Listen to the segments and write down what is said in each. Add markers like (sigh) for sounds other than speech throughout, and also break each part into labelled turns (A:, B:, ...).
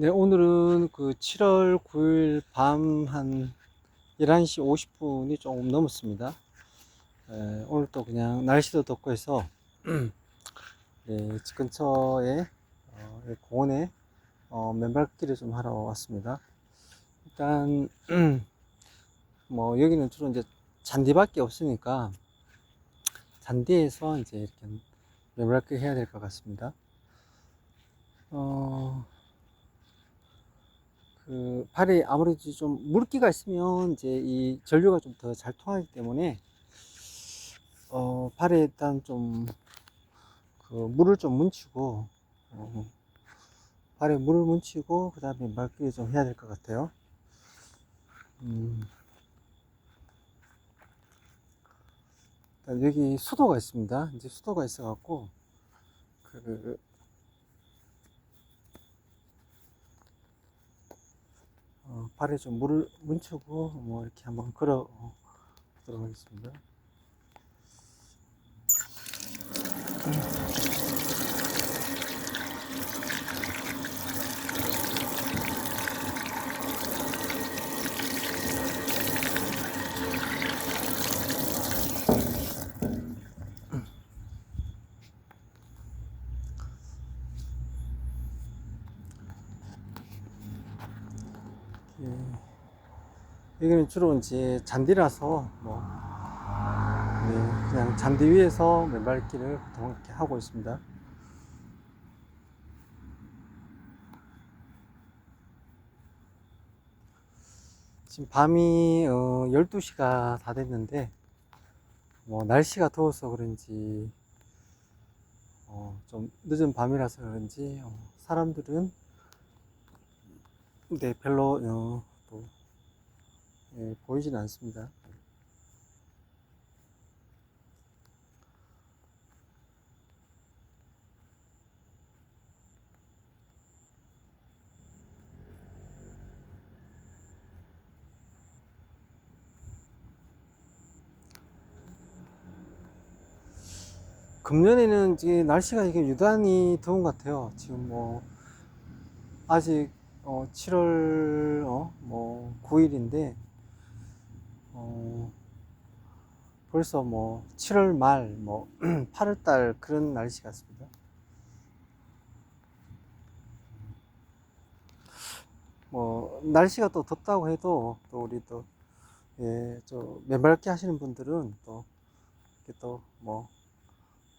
A: 네, 오늘은 그 7월 9일 밤 한 11시 50분이 조금 넘었습니다. 에, 오늘 또 그냥 날씨도 덥고 해서 네, (clears throat) 집 근처에 어, 이 공원에 어, 맨발길을 좀 하러 왔습니다. 일단 (clears throat) 뭐 여기는 주로 이제 잔디밖에 없으니까 잔디에서 이제 이렇게 맨발길 해야 될 것 같습니다. 어, 그 발에 아무래도 좀 물기가 있으면 이제 이 전류가 좀 더 잘 통하기 때문에 어 발에 일단 좀 그 물을 좀 묻히고 어 발에 물을 묻히고 그 다음에 말기를 좀 해야 될 것 같아요. 음 여기 수도가 있습니다. 이제 수도가 있어 갖고 그 어, 발에 좀 물을 묻히고 뭐 이렇게 한번 걸어 어, 보도록 하겠습니다. 예. 여기는 주로 이제 잔디라서 뭐 네, 그냥 잔디 위에서 맨발길을 보통 이렇게 하고 있습니다. 지금 밤이 어, 12시가 다 됐는데 뭐 날씨가 더워서 그런지 어, 좀 늦은 밤이라서 그런지 어, 사람들은 네, 별로 어, 또 예, 보이진 않습니다. 금년에는 이제 날씨가 이게 유단히 더운 것 같아요. 지금 뭐 아직 어, 7월 어, 뭐 9일인데 어, 벌써 뭐 7월 말, 뭐 (clears throat) 8월 달 그런 날씨 같습니다. 뭐 날씨가 또 덥다고 해도 또 우리 또 예, 저 맨발기 하시는 분들은 또 이렇게 또 뭐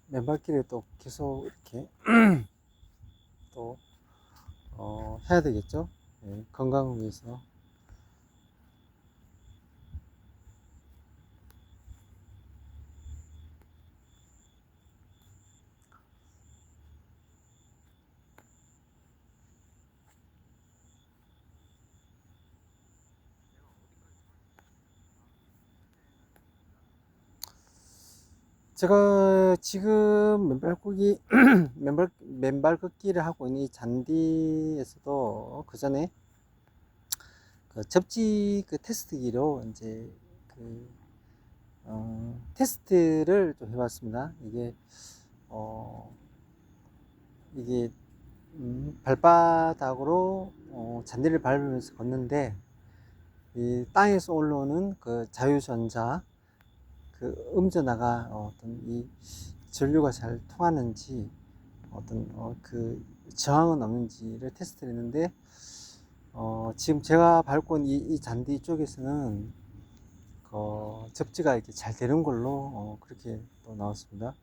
A: 맨발길에 또 계속 이렇게 (clears throat) 또 어, 해야 되겠죠. 예, 건강을 위해서. 제가 지금 맨발 걷기, (clears throat) 맨발, 맨발 걷기를 하고 있는 이 잔디에서도 그 전에 그 접지 그 테스트기로 이제 그, 어, 테스트를 좀 해봤습니다. 이게, 어, 이게, 음, 발바닥으로 어, 잔디를 밟으면서 걷는데 이 땅에서 올라오는 그 자유전자 그 음전화가 어 떤 이 전류가 잘 통하는지 어떤 어, 그 저항은 없는지를 테스트를 했는데 어, 지금 제가 밟고 있는 이, 이 잔디 쪽에서는 어, 접지가 이렇게 잘 되는 걸로 어, 그렇게 또 나왔습니다.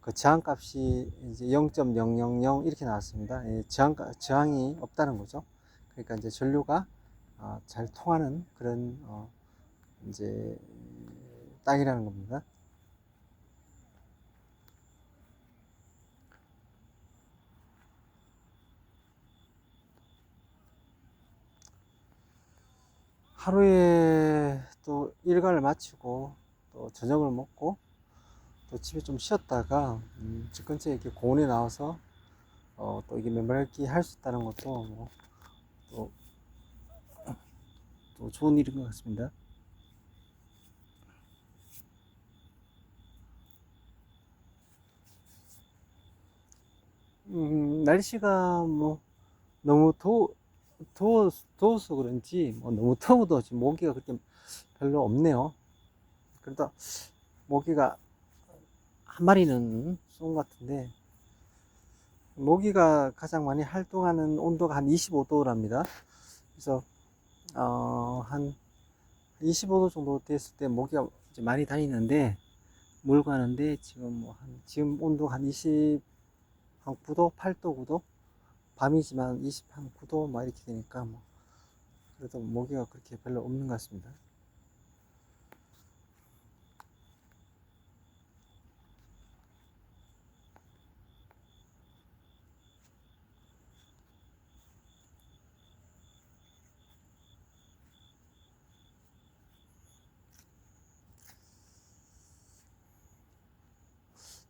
A: 그 저항값이 이제 0.000 이렇게 나왔습니다. 예, 저항 저항이 없다는 거죠. 그러니까 이제 전류가 어, 잘 통하는 그런 어, 이제 땅이라는 겁니다. 하루에 또 일과를 마치고 또 저녁을 먹고 또 집에 좀 쉬었다가 음, 집 근처에 이렇게 공원에 나와서 어, 또 이게 맨발기 할 수 있다는 것도 뭐, 또, 또 좋은 일인 것 같습니다. 음, 날씨가 뭐 너무 더 더워, 더워서 그런지 뭐 너무 더워도 지금 모기가 그렇게 별로 없네요. 그래도 모기가 한 마리는 쏜 것 같은데 모기가 가장 많이 활동하는 온도가 한 25도랍니다. 그래서 어, 한 25도 정도 됐을 때 모기가 이제 많이 다니는데 몰고 가는데 지금 뭐 한 지금 온도가 한 20, 한 9도, 8도, 9도 밤이지만 20, 한 9도 막 이렇게 되니까 뭐 그래도 모기가 그렇게 별로 없는 것 같습니다.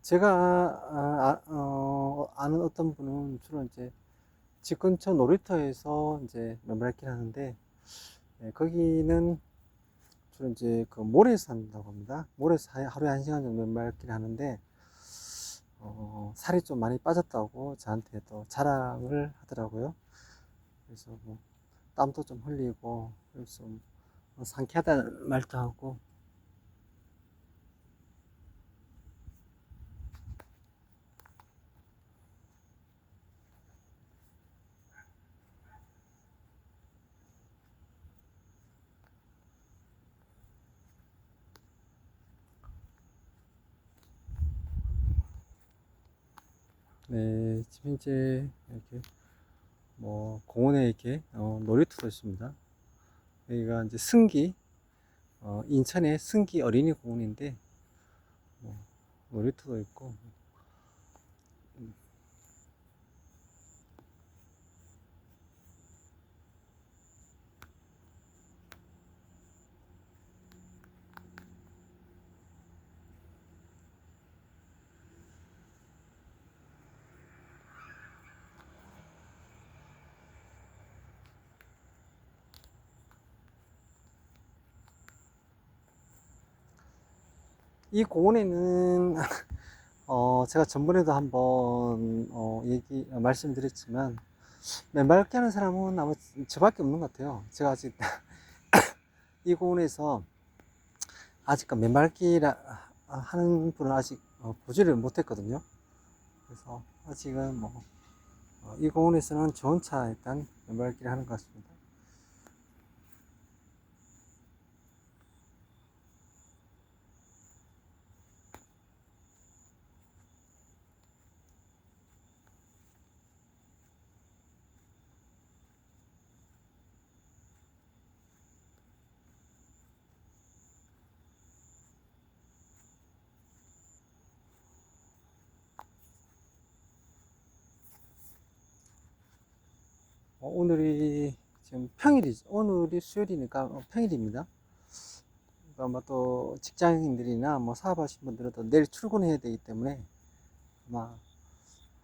A: 제가 아, 아, 어, 아는 어떤 분은 주로 이제 집 근처 놀이터에서 이제 맨발길 하는데 예, 거기는 주로 이제 그 모래에서 한다고 합니다. 모래에서 하- 하루에 한 시간 정도 맨발길 하는데 어, 살이 좀 많이 빠졌다고 저한테 또 자랑을 하더라고요. 그래서 뭐 땀도 좀 흘리고 좀 상쾌하다는 말도 하고 네, 현재 이렇게 뭐 공원에 이렇게 어, 놀이터도 있습니다. 여기가 이제 승기 어, 인천의 승기 어린이 공원인데 뭐 놀이터도 있고 이 공원에는 (laughs) 어, 제가 전번에도 한번 어, 얘기 어, 말씀드렸지만 맨발걷기 하는 사람은 아마 저밖에 없는 것 같아요. 제가 아직 (coughs) 이 공원에서 아직 그 맨발걷기 하는 분은 아직 어, 보지를 못했거든요. 그래서 아직은 뭐 이 공원에서는 좋은 차 일단 맨발걷기를 하는 것 같습니다. 오늘이 지금 평일이죠. 오늘이 수요일이니까 어, 평일입니다. 그러니까 아마 또 직장인들이나 뭐 사업하시는 분들은 또 내일 출근해야 되기 때문에 아마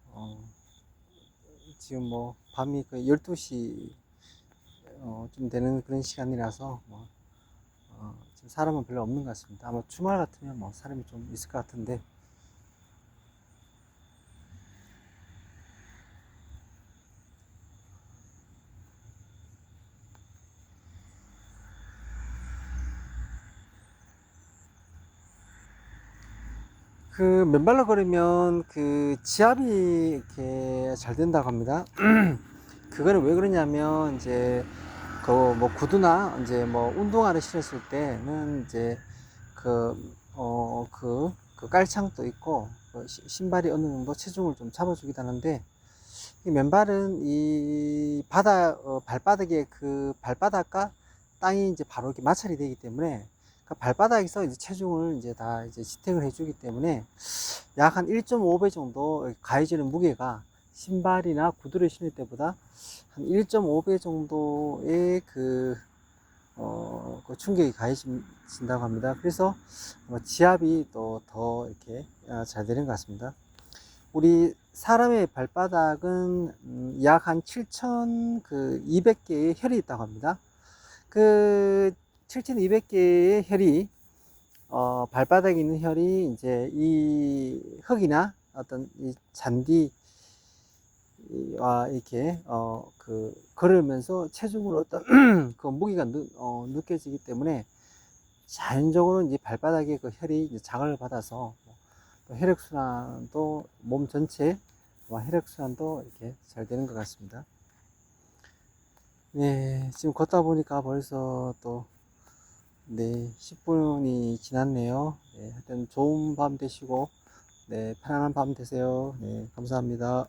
A: 어, 지금 뭐 밤이 그 12시 어, 좀 되는 그런 시간이라서 뭐 어, 지금 사람은 별로 없는 것 같습니다. 아마 주말 같으면 뭐 사람이 좀 있을 것 같은데 그 맨발로 걸으면 그 지압이 이렇게 잘 된다고 합니다. (clears throat) 그거는 왜 그러냐면 이제 그 뭐 구두나 이제 뭐 운동화를 신었을 때는 이제 그 어 그 그 깔창도 있고 그 시- 신발이 어느 정도 체중을 좀 잡아주기도 하는데 이 맨발은 이 바다 어, 발바닥에 그 발바닥과 땅이 이제 바로 이렇게 마찰이 되기 때문에 그 발바닥에서 이제 체중을 이제 다 이제 지탱을 해주기 때문에 약 한 1.5배 정도 가해지는 무게가 신발이나 구두를 신을 때보다 한 1.5배 정도의 그, 어, 그 충격이 가해진다고 합니다. 그래서 지압이 또 더 이렇게 아, 잘 되는 것 같습니다. 우리 사람의 발바닥은 음, 약한 7,200개의 혈이 있다고 합니다. 그 7,200개의 혈이 어, 발바닥에 있는 혈이 이제 이 흙이나 어떤 이 잔디 와 이렇게 어 그 걸으면서 체중으로 어떤 (clears throat) 그 무게가 느, 어, 느껴지기 때문에 자연적으로 이제 발바닥에 그 혈이 이제 자극을 받아서 뭐또 혈액순환도 몸 전체 와 혈액순환도 이렇게 잘 되는 것 같습니다. 네, 지금 걷다 보니까 벌써 또 네, 10분이 지났네요. 네, 하여튼 좋은 밤 되시고 네, 편안한 밤 되세요. 네, 감사합니다.